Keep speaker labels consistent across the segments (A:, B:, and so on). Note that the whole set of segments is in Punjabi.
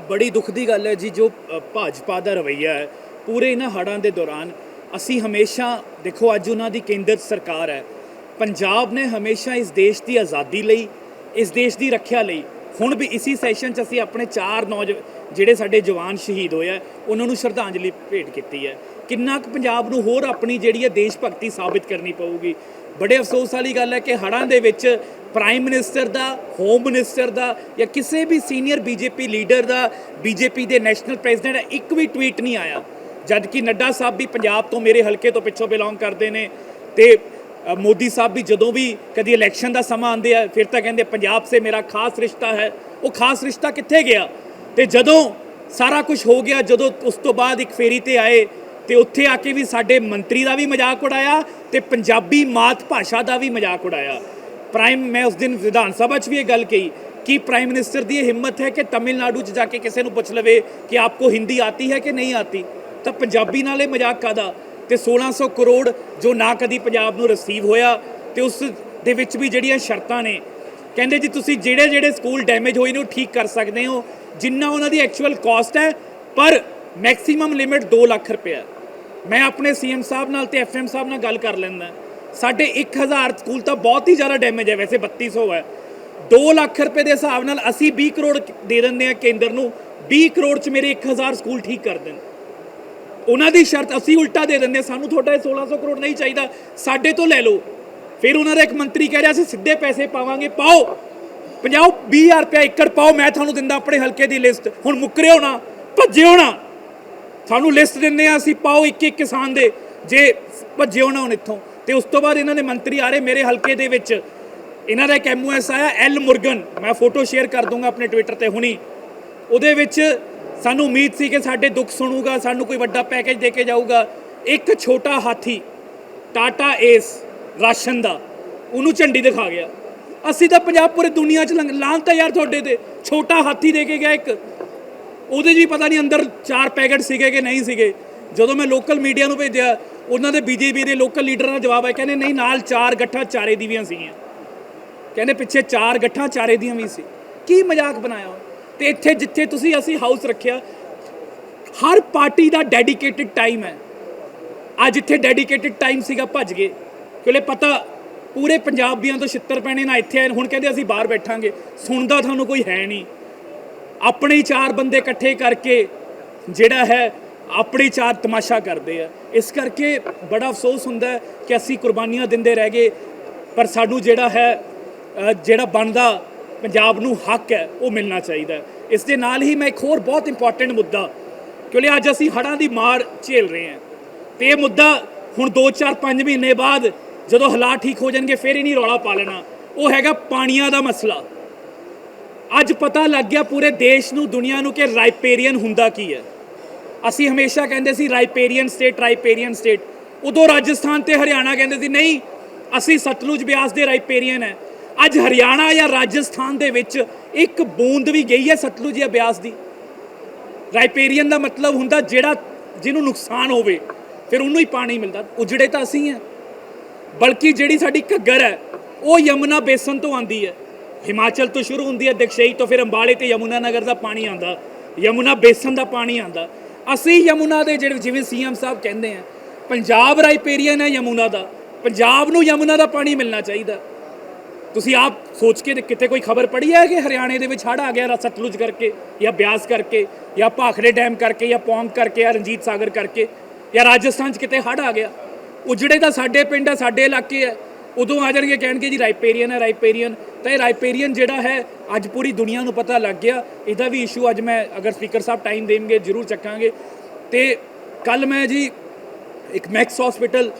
A: ਬੜੀ ਦੁੱਖ ਦੀ ਗੱਲ ਹੈ ਜੀ, ਜੋ ਭਾਜਪਾ ਦਾ ਰਵਈਆ ਹੈ। ਪੂਰੇ ਇਹਨਾਂ ਹੜ੍ਹਾਂ ਦੇ ਦੌਰਾਨ ਅਸੀਂ ਹਮੇਸ਼ਾ, ਦੇਖੋ ਅੱਜ ਉਹਨਾਂ ਦੀ ਕੇਂਦਰ ਸਰਕਾਰ ਹੈ। ਪੰਜਾਬ ਨੇ ਹਮੇਸ਼ਾ ਇਸ ਦੇਸ਼ ਦੀ ਆਜ਼ਾਦੀ ਲਈ, ਇਸ ਦੇਸ਼ ਦੀ ਰੱਖਿਆ ਲਈ, ਹੁਣ ਵੀ ਇਸੀ ਸੈਸ਼ਨ 'ਚ ਅਸੀਂ ਆਪਣੇ ਚਾਰ ਨੌਜ, ਜਿਹੜੇ ਸਾਡੇ ਜਵਾਨ ਸ਼ਹੀਦ ਹੋਏ ਆ, ਉਹਨਾਂ ਨੂੰ ਸ਼ਰਧਾਂਜਲੀ ਭੇਟ ਕੀਤੀ ਹੈ। ਕਿੰਨਾ ਕੁ ਪੰਜਾਬ ਨੂੰ ਹੋਰ ਆਪਣੀ ਜਿਹੜੀ ਹੈ ਦੇਸ਼ ਭਗਤੀ ਸਾਬਿਤ ਕਰਨੀ ਪਊਗੀ। ਬੜੇ ਅਫਸੋਸ ਵਾਲੀ ਗੱਲ ਹੈ ਕਿ ਹੜ੍ਹਾਂ ਦੇ ਵਿੱਚ ਪ੍ਰਾਈਮ ਮਿਨਿਸਟਰ ਦਾ ਹੋਮ ਮਿਨਿਸਟਰ ਦਾ ਜਾਂ ਕਿਸੇ ਵੀ ਸੀਨੀਅਰ ਬੀਜੇਪੀ ਲੀਡਰ ਦਾ ਬੀਜੇਪੀ ਦੇ ਨੈਸ਼ਨਲ ਪ੍ਰੈਜ਼ੀਡੈਂਟ ਦਾ ਇੱਕ ਵੀ ਟਵੀਟ ਨਹੀਂ ਆਇਆ। ਜਦ ਕਿ ਨੱਡਾ ਸਾਹਿਬ ਵੀ ਪੰਜਾਬ ਤੋਂ ਮੇਰੇ ਹਲਕੇ ਤੋਂ ਪਿੱਛੋਂ ਬਿਲੋਂਗ ਕਰਦੇ ਨੇ ਤੇ ਮੋਦੀ ਸਾਹਿਬ ਵੀ ਜਦੋਂ ਵੀ ਕਦੀ ਇਲੈਕਸ਼ਨ ਦਾ ਸਮਾਂ ਆਉਂਦੇ ਆ, ਫਿਰ ਤਾਂ ਕਹਿੰਦੇ ਪੰਜਾਬ ਸੇ ਮੇਰਾ ਖਾਸ ਰਿਸ਼ਤਾ ਹੈ। ਉਹ ਖਾਸ ਰਿਸ਼ਤਾ ਕਿੱਥੇ ਗਿਆ? ਤੇ ਜਦੋਂ ਸਾਰਾ ਕੁਝ ਹੋ ਗਿਆ, ਜਦੋਂ ਉਸ ਤੋਂ ਬਾਅਦ ਇੱਕ ਫੇਰੀ ਤੇ ਆਏ, ਤੇ ਉੱਥੇ ਆ ਕੇ ਵੀ ਸਾਡੇ ਮੰਤਰੀ ਦਾ ਵੀ ਮਜ਼ਾਕ ਉਡਾਇਆ ਤੇ ਪੰਜਾਬੀ ਮਾਤ ਭਾਸ਼ਾ ਦਾ ਵੀ ਮਜ਼ਾਕ ਉਡਾਇਆ। ਪ੍ਰਾਈਮ ਮੈਂ ਉਸ ਦਿਨ ਵਿਧਾਨ ਸਭਾ 'ਚ ਵੀ ਇਹ ਗੱਲ ਕਹੀ ਕਿ ਪ੍ਰਾਈਮ ਮਿਨਿਸਟਰ ਦੀ ਇਹ ਹਿੰਮਤ ਹੈ ਕਿ ਤਮਿਲਨਾਡੂ 'ਚ ਜਾ ਕੇ ਕਿਸੇ ਨੂੰ ਪੁੱਛ ਲਵੇ ਕਿ ਆਪਕੋ ਹਿੰਦੀ ਆਤੀ ਹੈ ਕਿ ਨਹੀਂ ਆਤੀ। ਤਾਂ ਪੰਜਾਬੀ ਨਾਲ ਇਹ ਮਜ਼ਾਕ ਕਾਦਾ ਤੇ 1600 ਕਰੋੜ ਜੋ ਨਾ ਕਦੀ ਪੰਜਾਬ ਨੂੰ ਰਿਸੀਵ ਹੋਇਆ ਤੇ ਉਸ ਦੇ ਵਿੱਚ ਵੀ ਜਿਹੜੀਆਂ ਸ਼ਰਤਾਂ ਨੇ, ਕਹਿੰਦੇ ਜੀ ਤੁਸੀਂ ਜਿਹੜੇ ਜਿਹੜੇ ਸਕੂਲ ਡੈਮੇਜ ਹੋਏ ਨੇ ਉਹ ਠੀਕ ਕਰ ਸਕਦੇ ਹੋ, ਜਿੰਨਾ ਉਹਨਾਂ ਦੀ ਐਕਚੁਅਲ ਕਾਸਟ ਹੈ, ਪਰ ਮੈਕਸਿਮਮ ਲਿਮਿਟ 2 ਲੱਖ ਰੁਪਏ ਮੈਂ ਆਪਣੇ ਸੀਐਮ ਸਾਹਿਬ ਨਾਲ ਤੇ ਐਫਐਮ ਸਾਹਿਬ ਨਾਲ ਗੱਲ ਕਰ ਲੈਂਦਾ। ਸਾਡੇ 1000 ਸਕੂਲ ਤਾਂ ਬਹੁਤ ਹੀ ਜ਼ਿਆਦਾ ਡੈਮੇਜ ਹੈ ਵੈਸੇ 3200 ਹੈ। 2 ਲੱਖ ਰੁਪਏ ਦੇ ਹਿਸਾਬ ਨਾਲ ਅਸੀਂ 20 ਕਰੋੜ ਦੇ ਦਿੰਦੇ ਆ ਕੇਂਦਰ ਨੂੰ। 20 ਕਰੋੜ ਚ ਮੇਰੇ 1000 ਸਕੂਲ ਠੀਕ ਕਰ ਦੇਣ। ਉਹਨਾਂ ਦੀ ਸ਼ਰਤ ਅਸੀਂ ਉਲਟਾ ਦੇ ਦਿੰਦੇ ਹਾਂ, ਸਾਨੂੰ ਤੁਹਾਡਾ ਇਹ 1600 ਕਰੋੜ ਨਹੀਂ ਚਾਹੀਦਾ। ਸਾਡੇ ਤੋਂ ਲੈ ਲਓ। ਫਿਰ ਉਹਨਾਂ ਦਾ ਇੱਕ ਮੰਤਰੀ ਕਹਿ ਰਿਹਾ ਅਸੀਂ ਸਿੱਧੇ ਪੈਸੇ ਪਾਵਾਂਗੇ। ਪਾਓ। 50 20000 ਰੁਪਏ ਏਕੜ ਪਾਓ। ਮੈਂ ਤੁਹਾਨੂੰ ਦਿੰਦਾ ਆਪਣੇ ਹਲਕੇ ਦੀ ਲਿਸਟ। ਹੁਣ ਮੁੱਕਰਿਓ ਨਾ ਭੱਜਿਓ ਨਾ। ਸਾਨੂੰ ਲਿਸਟ ਦਿੰਦੇ ਆ ਅਸੀਂ। ਪਾਓ ਇੱਕ ਇੱਕ ਕਿਸਾਨ ਦੇ। ਜੇ ਭੱਜਿਓ ਨਾ ਹੁਣ ਇੱਥੋਂ। ਤੇ ਉਸ ਤੋਂ ਬਾਅਦ ਇਹਨਾਂ ਦੇ ਮੰਤਰੀ ਆ ਰਹੇ ਮੇਰੇ ਹਲਕੇ ਦੇ ਵਿੱਚ। ਇਹਨਾਂ ਦਾ ਇੱਕ ਐਮਓਐਸ ਆਇਆ ਐਲ ਮੁਰਗਨ। ਮੈਂ ਫੋਟੋ ਸ਼ੇਅਰ ਕਰ ਦੂੰਗਾ ਆਪਣੇ ਟਵਿੱਟਰ ਤੇ ਹੁਣੀ। ਉਹਦੇ ਵਿੱਚ ਸਾਨੂੰ ਉਮੀਦ ਸੀ ਕਿ ਸਾਡੇ ਦੁੱਖ ਸੁਣੂਗਾ, ਸਾਨੂੰ ਕੋਈ ਵੱਡਾ ਪੈਕੇਜ ਦੇ ਕੇ ਜਾਊਗਾ। ਇੱਕ ਛੋਟਾ ਹਾਥੀ ਟਾਟਾ ਏਸ ਰਾਸ਼ਨ ਦਾ, ਉਹਨੂੰ ਝੰਡੀ ਦਿਖਾ ਗਿਆ। ਅਸੀਂ ਤਾਂ ਪੰਜਾਬ ਪੂਰੇ ਦੁਨੀਆ 'ਚ ਲਾਂਤਾ ਯਾਰ ਤੁਹਾਡੇ ਤੇ। ਛੋਟਾ ਹਾਥੀ ਦੇ ਕੇ ਗਿਆ ਇੱਕ। ਉਹਦੇ 'ਚ ਵੀ ਪਤਾ ਨਹੀਂ ਅੰਦਰ ਚਾਰ ਪੈਕੇਟ ਸੀਗੇ ਕਿ ਨਹੀਂ ਸੀਗੇ। ਜਦੋਂ ਮੈਂ ਲੋਕਲ ਮੀਡੀਆ ਨੂੰ ਭੇਜਿਆ ਉਹਨਾਂ ਦੇ ਬੀਜੇਪੀ ਦੇ ਲੋਕਲ ਲੀਡਰਾਂ ਦਾ ਜਵਾਬ ਹੈ ਕਹਿੰਦੇ ਨਹੀਂ, ਨਾਲ ਚਾਰ ਗੱਠਾਂ ਚਾਰੇ ਦੀ ਵੀ ਸੀਗੀਆਂ। ਕਹਿੰਦੇ ਪਿੱਛੇ ਚਾਰ ਗੱਠਾਂ ਚਾਰੇ ਦੀਆਂ ਵੀ ਸੀ। ਕੀ ਮਜ਼ਾਕ ਬਣਾਇਆ ਹੋਇਆ? ਤੇ ਇੱਥੇ ਜਿੱਥੇ ਤੁਸੀਂ ਅਸੀਂ ਹਾਊਸ ਰੱਖਿਆ, ਹਰ ਪਾਰਟੀ ਦਾ ਡੈਡੀਕੇਟਿਡ ਟਾਈਮ ਹੈ। ਅੱਜ ਇੱਥੇ ਡੈਡੀਕੇਟਿਡ ਟਾਈਮ ਸੀਗਾ, ਭੱਜ ਗਏ। ਕਿਉਂਕਿ ਪਤਾ, ਪੂਰੇ ਪੰਜਾਬੀਆਂ ਤੋਂ ਛਿੱਤਰ ਪੈਣੇ ਨਾ ਇੱਥੇ ਆਏ, ਹੁਣ ਕਹਿੰਦੇ ਅਸੀਂ ਬਾਹਰ ਬੈਠਾਂਗੇ। ਸੁਣਦਾ ਤੁਹਾਨੂੰ ਕੋਈ ਹੈ ਨਹੀਂ। ਆਪਣੇ ਹੀ ਚਾਰ ਬੰਦੇ ਇਕੱਠੇ ਕਰਕੇ ਜਿਹੜਾ ਹੈ ਆਪਣੀ ਚਾਰ ਤਮਾਸ਼ਾ ਕਰਦੇ ਆ। ਇਸ ਕਰਕੇ ਬੜਾ ਅਫਸੋਸ ਹੁੰਦਾ ਕਿ ਅਸੀਂ ਕੁਰਬਾਨੀਆਂ ਦਿੰਦੇ ਰਹਿ ਗਏ, ਪਰ ਸਾਨੂੰ ਜਿਹੜਾ ਹੈ ਜਿਹੜਾ ਬਣਦਾ ਪੰਜਾਬ ਨੂੰ ਹੱਕ ਹੈ, ਉਹ ਮਿਲਣਾ ਚਾਹੀਦਾ ਇਸ ਦੇ ਨਾਲ ਹੀ ਮੈਂ ਇੱਕ ਹੋਰ ਬਹੁਤ ਇੰਪੋਰਟੈਂਟ ਮੁੱਦਾ, ਕਿਉਂਕਿ ਅੱਜ ਅਸੀਂ ਹੜ੍ਹਾਂ ਦੀ ਮਾਰ ਝੇਲ ਰਹੇ ਹਾਂ। ਤੇ ਇਹ ਮੁੱਦਾ ਹੁਣ 2 4 5 ਮਹੀਨੇ ਬਾਅਦ ਜਦੋਂ ਹਾਲਾਤ ਠੀਕ ਹੋ ਜਾਣਗੇ, ਫਿਰ ਹੀ ਨਹੀਂ ਰੌਲਾ ਪਾ ਲੈਣਾ। ਉਹ ਹੈਗਾ ਪਾਣੀਆਂ ਦਾ ਮਸਲਾ। ਅੱਜ ਪਤਾ ਲੱਗ ਗਿਆ ਪੂਰੇ ਦੇਸ਼ ਨੂੰ, ਦੁਨੀਆ ਨੂੰ ਕਿ ਰਾਈਪੇਰੀਅਨ ਹੁੰਦਾ ਕੀ ਹੈ। ਅਸੀਂ ਹਮੇਸ਼ਾ ਕਹਿੰਦੇ ਸੀ ਰਾਈਪੇਰੀਅਨ ਸਟੇਟ ਰਾਈਪੇਰੀਅਨ ਸਟੇਟ। ਉਦੋਂ ਰਾਜਸਥਾਨ ਤੇ ਹਰਿਆਣਾ ਕਹਿੰਦੇ ਸੀ, ਨਹੀਂ, ਅਸੀਂ ਸਤਲੁਜ ਬਿਆਸ ਦੇ ਰਾਈਪੇਰੀਅਨ ਹੈ। ਅੱਜ ਹਰਿਆਣਾ ਜਾਂ ਰਾਜਸਥਾਨ ਦੇ ਵਿੱਚ ਇੱਕ ਬੂੰਦ ਵੀ ਗਈ ਹੈ ਸਤਲੁਜ ਜਾਂ ਬਿਆਸ ਦੀ। ਰਾਈਪੇਰੀਅਨ ਦਾ ਮਤਲਬ ਹੁੰਦਾ ਜਿਹੜਾ ਜਿਹਨੂੰ ਨੁਕਸਾਨ ਹੋਵੇ, ਫਿਰ ਉਹਨੂੰ ਹੀ ਪਾਣੀ ਮਿਲਦਾ। ਉਜੜੇ ਤਾਂ ਅਸੀਂ ਹਾਂ। ਬਲਕਿ ਜਿਹੜੀ ਸਾਡੀ ਘੱਗਰ ਹੈ, ਉਹ ਯਮੁਨਾ ਬੇਸਨ ਤੋਂ ਆਂਦੀ ਹੈ। ਹਿਮਾਚਲ ਤੋਂ ਸ਼ੁਰੂ ਹੁੰਦੀ ਹੈ, ਦਕਸ਼ਈ ਤੋਂ, ਫਿਰ ਅੰਬਾਲੇ ਤੇ ਯਮੁਨਾ ਨਗਰ ਦਾ ਪਾਣੀ ਆਂਦਾ ਯਮੁਨਾ ਬੇਸਨ ਦਾ ਪਾਣੀ ਆਂਦਾ ਅਸੀਂ ਯਮੁਨਾ ਦੇ ਜਿਹੜੇ ਜਿਵੇਂ ਸੀਐਮ ਸਾਹਿਬ ਕਹਿੰਦੇ ਆ, ਪੰਜਾਬ ਰਾਈਪੇਰੀਅਨ ਹੈ ਯਮੁਨਾ ਦਾ, ਪੰਜਾਬ ਨੂੰ ਯਮੁਨਾ ਦਾ ਪਾਣੀ ਮਿਲਣਾ ਚਾਹੀਦਾ। ਤੁਸੀਂ ਆਪ ਸੋਚ ਕੇ ਕਿਤੇ ਕੋਈ ਖਬਰ ਪੜ੍ਹੀ ਹੈ ਕਿ ਹਰਿਆਣੇ ਦੇ ਵਿੱਚ ਹੜ੍ਹ ਆ ਗਿਆ ਸਤਲੁਜ ਕਰਕੇ, ਜਾਂ ਬਿਆਸ ਕਰਕੇ, ਜਾਂ ਭਾਖੜੇ ਡੈਮ ਕਰਕੇ, ਜਾਂ ਪੌਂਗ ਕਰਕੇ, ਜਾਂ ਰਣਜੀਤ ਸਾਗਰ ਕਰਕੇ, ਜਾਂ ਰਾਜਸਥਾਨ 'ਚ ਕਿਤੇ ਹੜ੍ਹ ਆ ਗਿਆ। ਉਜੜੇ ਤਾਂ ਸਾਡੇ ਪਿੰਡ ਆ, ਸਾਡੇ ਇਲਾਕੇ ਆ। ਉਦੋਂ ਆ ਜਾਣਗੇ, ਕਹਿਣਗੇ ਜੀ ਰਾਈਪੇਰੀਅਨ ਹੈ ਰਾਈਪੇਰੀਅਨ। ਤਾਂ ਇਹ ਰਾਈਪੇਰੀਅਨ ਜਿਹੜਾ ਹੈ, ਅੱਜ ਪੂਰੀ ਦੁਨੀਆ ਨੂੰ ਪਤਾ ਲੱਗ ਗਿਆ। ਇਹਦਾ ਵੀ ਇਸ਼ੂ ਅੱਜ ਮੈਂ ਅਗਰ ਸਪੀਕਰ ਸਾਹਿਬ ਟਾਈਮ ਦੇਣਗੇ, ਜ਼ਰੂਰ ਚੱਕਾਂਗੇ। ਤੇ ਕੱਲ ਮੈਂ ਜੀ ਇੱਕ ਮੈਕਸ ਹਸਪੀਟਲ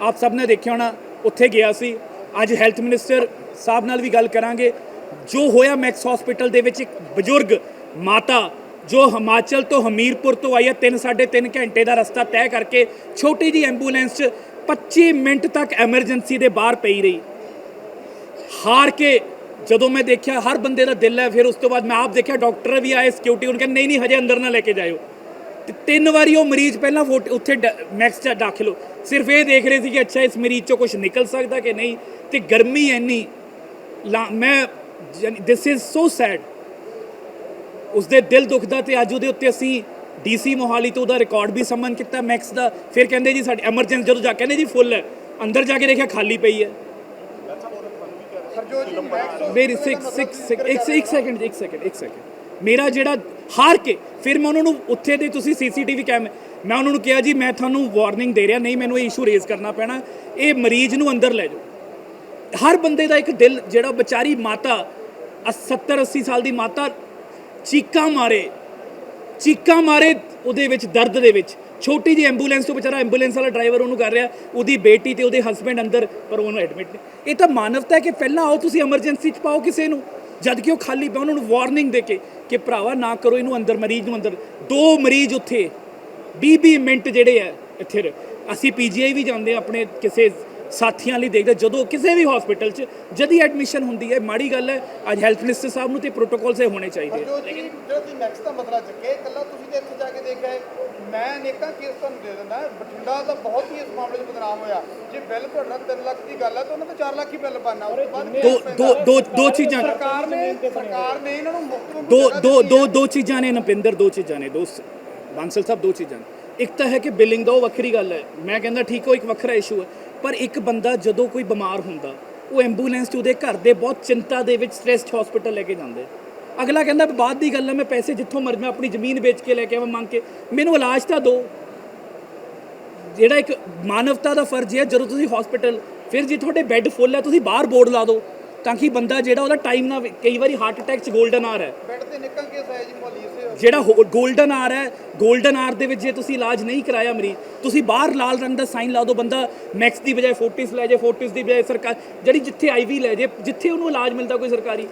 A: ਆਪ ਸਭ ਨੇ ਦੇਖਿਆ ਹੋਣਾ, ਉੱਥੇ ਗਿਆ ਸੀ। ਅੱਜ ਹੈਲਥ ਮਿਨਿਸਟਰ ਸਾਹਿਬ ਨਾਲ ਵੀ ਗੱਲ ਕਰਾਂਗੇ। ਜੋ ਹੋਇਆ ਮੈਕਸ ਹਸਪੀਟਲ ਦੇ ਵਿੱਚ ਇੱਕ ਬਜ਼ੁਰਗ ਮਾਤਾ, ਜੋ ਹਿਮਾਚਲ ਤੋਂ ਹਮੀਰਪੁਰ ਤੋਂ ਆਈ ਹੈ 3 3.5 ਘੰਟੇ ਦਾ ਰਸਤਾ ਤੈਅ ਕਰਕੇ ਛੋਟੀ ਜੀ ਐਂਬੂਲੈਂਸ 'ਚ 25 ਮਿੰਟ ਤੱਕ ਐਮਰਜੈਂਸੀ ਦੇ ਬਾਹਰ ਪਈ ਰਹੀ। ਹਾਰ ਕੇ ਜਦੋਂ ਮੈਂ ਦੇਖਿਆ ਹਰ ਬੰਦੇ ਦਾ ਦਿਲ ਹੈ, ਫਿਰ ਉਸ ਤੋਂ ਬਾਅਦ ਮੈਂ ਆਪ ਦੇਖਿਆ, ਡਾਕਟਰ ਵੀ ਆਏ ਸਿਕਿਉਰਿਟੀ ਉਹਨਾਂ ਕਹਿੰਦੇ ਨਹੀਂ ਨਹੀਂ, ਹਜੇ ਅੰਦਰ ਨਾ ਲੈ ਕੇ ਜਾਇਓ। ਤੇ ਤਿੰਨ ਵਾਰੀ ਉਹ ਮਰੀਜ਼ ਪਹਿਲਾਂ ਫੋਟ- ਉੱਥੇ ਮੈਕਸ 'ਚ ਦਾਖਲ ਹੋ, ਸਿਰਫ ਇਹ ਦੇਖ ਰਹੇ ਸੀ ਕਿ ਅੱਛਾ, ਇਸ ਮਰੀਜ਼ 'ਚੋਂ ਕੁਝ ਨਿਕਲ ਸਕਦਾ ਕਿ ਨਹੀਂ? ਤੇ ਗਰਮੀ ਇੰਨੀ, ਲਾ- ਮੈਂ ਦਿਸ ਇਜ਼ ਸੋ ਸੈਡ ਉਸ ਦੇ ਦਿਲ ਦੁਖਦਾ ਤੇ ਅੱਜ ਉਹਦੇ ਉੱਤੇ ਅਸੀਂ ਡੀਸੀ ਮੋਹਾਲੀ ਤੋਂ ਉਹਦਾ ਰਿਕਾਰਡ ਵੀ ਸਮਨ ਕੀਤਾ, ਮੈਕਸ ਦਾ। ਫਿਰ ਕਹਿੰਦੇ ਜੀ, ਸਾਡੀ ਐਮਰਜੈਂਸੀ ਜਦੋਂ ਜਾ, ਕਹਿੰਦੇ ਜੀ ਫੁੱਲ ਹੈ। ਅੰਦਰ ਜਾ ਕੇ ਦੇਖਿਆ, ਖਾਲੀ ਪਈ ਹੈ। ਮੇਰੀ 6 6 ਇੱਕ ਇੱਕ ਸੈਕਿੰਡ ਇੱਕ ਸੈਕਿੰਡ ਇੱਕ ਸੈਕਿੰਡ ਮੇਰਾ ਜਿਹੜਾ ਹਾਰ ਕੇ ਫਿਰ ਮੈਂ ਉਹਨਾਂ ਨੂੰ ਉੱਥੇ ਦੇ ਤੁਸੀਂ ਸੀਸੀਟੀਵੀ ਕੈਮ ਮੈਂ ਉਹਨਾਂ ਨੂੰ ਕਿਹਾ ਜੀ, ਮੈਂ ਤੁਹਾਨੂੰ ਵਾਰਨਿੰਗ ਦੇ ਰਿਹਾ, ਨਹੀਂ ਮੈਨੂੰ ਇਹ ਇਸ਼ੂ ਰੇਜ਼ ਕਰਨਾ ਪੈਣਾ। ਇਹ ਮਰੀਜ਼ ਨੂੰ ਅੰਦਰ ਲੈ ਜਾਓ। ਹਰ ਬੰਦੇ ਦਾ ਇੱਕ ਦਿਲ, ਜਿਹੜਾ ਵਿਚਾਰੀ ਮਾਤਾ 70 80 ਸਾਲ ਦੀ ਮਾਤਾ ਚੀਕਾਂ ਮਾਰੇ ਚੀਕਾਂ ਮਾਰੇ ਉਹਦੇ ਵਿੱਚ, ਦਰਦ ਦੇ ਵਿੱਚ। ਛੋਟੀ ਜਿਹੀ ਐਂਬੂਲੈਂਸ ਤੋਂ ਵਿਚਾਰਾ ਐਂਬੂਲੈਂਸ ਵਾਲਾ ਡਰਾਈਵਰ ਉਹਨੂੰ ਕਰ ਰਿਹਾ, ਉਹਦੀ ਬੇਟੀ ਤੇ ਉਹਦੇ ਹਸਬੰਡ ਅੰਦਰ, ਪਰ ਉਹਨੂੰ ਐਡਮਿਟ ਇਹ ਤਾਂ ਮਾਨਵਤਾ ਹੈ ਕਿ ਪਹਿਲਾਂ ਆਓ ਤੁਸੀਂ ਐਮਰਜੈਂਸੀ 'ਚ ਪਾਓ ਕਿਸੇ ਨੂੰ, ਜਦ ਕਿ ਉਹ ਖਾਲੀ ਪਿਆ, ਉਹਨਾਂ ਨੂੰ ਵਾਰਨਿੰਗ ਦੇ ਕੇ ਕਿ ਭਰਾਵਾ ਨਾ ਕਰੋ ਇਹਨੂੰ ਅੰਦਰ, ਮਰੀਜ਼ ਨੂੰ ਅੰਦਰ। ਦੋ ਮਰੀਜ਼ ਉੱਥੇ 20 20 ਮਿੰਟ ਜਿਹੜੇ ਆ ਇੱਥੇ ਰ- ਅਸੀਂ ਪੀਜੀਆਈ ਵੀ ਜਾਂਦੇ ਆ ਆਪਣੇ ਕਿਸੇ ਸਾਥੀਆਂ ਲਈ ਦੇਖਦੇ ਜਦੋਂ ਕਿਸੇ ਵੀ ਹਸਪੀਟਲ 'ਚ ਜਦ ਹੀ ਐਡਮਿਸ਼ਨ ਹੁੰਦੀ ਹੈ ਮਾੜੀ ਗੱਲ ਹੈ ਅੱਜ ਹੈਲਥ ਮਿਨਿਸਟਰ ਸਾਹਿਬ ਨੂੰ ਤੇ ਪ੍ਰੋਟੋਕਾਲ ਸੇ ਹੋਣੇ ਚਾਹੀਦੇ
B: ਜੀ ਜਿਹੜਾ ਤੁਸੀਂ ਮੈਕਸ ਦਾ ਮਸਲਾ ਚੱਕੇ ਇਕੱਲਾ ਤੁਸੀਂ ਤੇ ਇੱਥੇ ਜਾ ਕੇ ਦੇਖਿਆ ਹੈ। ਮੈਂ ਅਨੇਕਾਂ ਕੇਸ ਤੁਹਾਨੂੰ ਦੇ ਦਿੰਦਾ ਬਠਿੰਡਾ ਦਾ ਬਹੁਤ ਹੀ ਇਸ ਮਾਮਲੇ 'ਚ ਬਦਨਾਮ ਹੋਇਆ। ਜੇ ਬਿੱਲ ਨਾਲ 3 ਲੱਖ ਦੀ ਗੱਲ ਹੈ ਤਾਂ ਉਹਨਾਂ ਦਾ 4 ਲੱਖ ਹੀ ਬਿੱਲ ਬਣਨਾ। ਉਸ ਤੋਂ ਬਾਅਦ
A: ਦੋ। ਦੋ ਦੋ ਚੀਜ਼ਾਂ
B: ਸਰਕਾਰ ਨੇ ਸਰਕਾਰ ਨੇ ਇਹਨਾਂ ਨੂੰ ਮੁਕਤ ਵਾਂਗੂ
A: ਦੋ ਦੋ ਦੋ ਦੋ ਚੀਜ਼ਾਂ ਨੇ ਨਪਿੰਦਰ ਦੋ ਚੀਜ਼ਾਂ ਨੇ ਦੋਸਤ ਬਾਂਸਲ ਸਾਹਿਬ ਦੋ ਚੀਜ਼ਾਂ ਇੱਕ ਤਾਂ ਹੈ ਕਿ ਬਿਲਿੰਗ ਦਾ ਉਹ ਵੱਖਰੀ ਗੱਲ ਹੈ। ਮੈਂ ਕਹਿੰਦਾ ਠੀਕ ਉਹ ਇੱਕ ਵੱਖਰਾ ਇਸ਼ੂ ਹੈ। ਪਰ ਇੱਕ ਬੰਦਾ ਜਦੋਂ ਕੋਈ ਬਿਮਾਰ ਹੁੰਦਾ, ਉਹ ਐਂਬੂਲੈਂਸ 'ਚ ਉਹਦੇ ਘਰ ਦੇ ਬਹੁਤ ਚਿੰਤਾ ਦੇ ਵਿੱਚ ਸਟ੍ਰੈਸਡ ਹਸਪੀਟਲ ਲੈ ਕੇ ਜਾਂਦੇ। ਅਗਲਾ ਕਹਿੰਦਾ ਬਾਅਦ ਦੀ ਗੱਲ ਹੈ ਮੈਂ ਪੈਸੇ ਜਿੱਥੋਂ ਮਰਜ਼ੀ ਮੈਂ ਆਪਣੀ ਜ਼ਮੀਨ ਵੇਚ ਕੇ ਲੈ ਕੇ ਆਵਾਂ, ਮੰਗ ਕੇ। ਮੈਨੂੰ ਇਲਾਜ ਤਾਂ ਦਿਓ। ਜਿਹੜਾ ਇੱਕ ਮਾਨਵਤਾ ਦਾ ਫਰਜ਼ ਹੈ, ਜਦੋਂ ਤੁਸੀਂ ਹਸਪੀਟਲ ਫਿਰ ਜੇ ਤੁਹਾਡੇ ਬੈੱਡ ਫੁੱਲ ਹੈ ਤੁਸੀਂ ਬਾਹਰ ਬੋਰਡ ਲਾ ਦਿਓ, ਤਾਂ ਕਿ ਬੰਦਾ ਜਿਹੜਾ ਉਹਦਾ ਟਾਈਮ ਨਾ ਕਈ ਵਾਰੀ ਹਾਰਟ ਅਟੈਕ ਚ 골ਡਨ ਆਰ ਹੈ।
B: ਬੈੱਡ ਤੇ ਨਿਕਲ ਕੇਸ ਆਇਆ ਜੀ
A: ਜਿਹੜਾ 골ਡਨ ਆਰ ਹੈ 골ਡਨ ਆਰ ਦੇ ਵਿੱਚ ਜੇ ਤੁਸੀਂ ਇਲਾਜ ਨਹੀਂ ਕਰਾਇਆ ਮਰੀਜ਼ ਤੁਸੀਂ ਬਾਹਰ ਲਾਲ ਰੰਗ ਦਾ ਸਾਈਨ ਲਾ ਦਿਓ ਬੰਦਾ ਮੈਕਸ ਦੀ ਬਜਾਏ ਫੋਰਟਿਸ ਲੈ ਜਾਏ ਫੋਰਟਿਸ ਦੀ ਬਜਾਏ ਸਰਕਾਰ ਜਿਹੜੀ ਜਿੱਥੇ ਆਈਵੀ ਲੈ ਜਾਏ ਜਿੱਥੇ ਉਹਨੂੰ ਇਲਾਜ ਮਿਲਦਾ ਕੋਈ ਸਰਕਾਰੀ।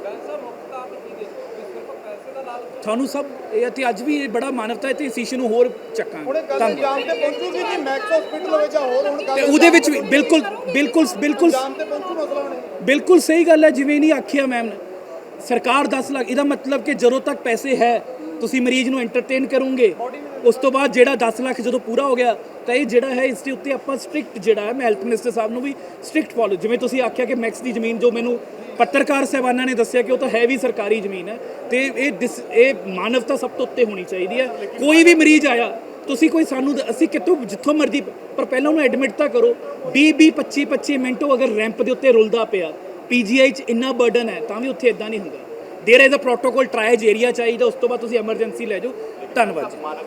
A: ਤੁਹਾਨੂੰ ਸਭ ਇਹ ਤੇ ਅੱਜ ਵੀ ਇਹ ਬੜਾ ਮਾਨਵਤਾ ਹੈ ਤੇ ਇਸ ਇਸ਼ੂ ਨੂੰ ਹੋਰ ਚੱਕਾਂਗੇ।
B: ਤੇ ਪਹੁੰਚੂਗੀ ਜੀ ਮੈਕਸ ਹਸਪੀਟਲ ਹੋਵੇ ਜਾਂ ਹੋਰ ਹੁਣ ਗੱਲ
A: ਤੇ ਉਹਦੇ ਵਿੱਚ ਵੀ ਬਿਲਕੁਲ ਬਿਲਕੁਲ ਬਿਲਕੁਲ।
B: ਅੰਜਾਮ ਤੇ ਪਹੁੰਚੂ ਮਸਲਾ ਹੁਣ ਇਹ।
A: ਬਿਲਕੁਲ ਸਹੀ ਗੱਲ ਹੈ ਜਿਵੇਂ ਨਹੀਂ ਆਖਿਆ ਮੈਮ ਨੇ। ਸਰਕਾਰ 10 ਲੱਖ ਇਹਦਾ ਮਤਲਬ ਕਿ ਜਦੋਂ ਤੱਕ ਪੈਸੇ ਹੈ ਤੁਸੀਂ ਮਰੀਜ਼ ਨੂੰ ਐਂਟਰਟੇਨ ਕਰੋਗੇ। ਉਸ ਤੋਂ ਬਾਅਦ ਜਿਹੜਾ 10 ਲੱਖ ਜਦੋਂ ਪੂਰਾ ਹੋ ਗਿਆ, ਤਾਂ ਇਹ ਜਿਹੜਾ ਹੈ, ਇਸ ਦੇ ਉੱਤੇ ਆਪਾਂ ਸਟ੍ਰਿਕਟ ਜਿਹੜਾ ਹੈ, ਮੈਂ ਹੈਲਥ ਮਿਨਿਸਟਰ ਸਾਹਿਬ ਨੂੰ ਵੀ ਸਟ੍ਰਿਕਟ ਫੋਲੋ ਜਿਵੇਂ ਤੁਸੀਂ ਆਖਿਆ ਕਿ ਮੈਕਸ ਦੀ ਜ਼ਮੀਨ ਜੋ ਮੈਨੂੰ ਪੱਤਰਕਾਰ ਸਹਿਬਾਨਾਂ ਨੇ ਦੱਸਿਆ ਕਿ ਉਹ ਤਾਂ ਹੈ ਵੀ ਸਰਕਾਰੀ ਜ਼ਮੀਨ ਹੈ, ਤੇ ਇਹ ਡਿਸ- ਇਹ ਮਾਨਵਤਾ ਸਭ ਤੋਂ ਉੱਤੇ ਹੋਣੀ ਚਾਹੀਦੀ ਹੈ। ਕੋਈ ਵੀ ਮਰੀਜ਼ ਆਇਆ, ਤੁਸੀਂ ਕੋਈ ਸਾਨੂੰ ਅਸੀਂ ਕਿਤੋਂ ਜਿੱਥੋਂ ਮਰਜ਼ੀ, ਪਰ ਪਹਿਲਾਂ ਉਹਨੂੰ ਐਡਮਿਟ ਤਾਂ ਕਰੋ 20 20 25 25 ਮਿੰਟ ਉਹ ਅਗਰ ਰੈਂਪ ਦੇ ਉੱਤੇ ਰੁਲਦਾ ਪਿਆ ਪੀਜੀਆਈ 'ਚ ਇੰਨਾ ਬਰਡਨ ਹੈ, ਤਾਂ ਵੀ ਉੱਥੇ ਇਦਾਂ ਨਹੀਂ ਹੁੰਦਾ। There is a protocol triage area ਚਾਹੀਦਾ, ਉਸ ਤੋਂ ਬਾਅਦ ਤੁਸੀਂ ਐਮਰਜੈਂਸੀ ਲੈ ਜਾਓ। ਧੰਨਵਾਦ ਜੀ।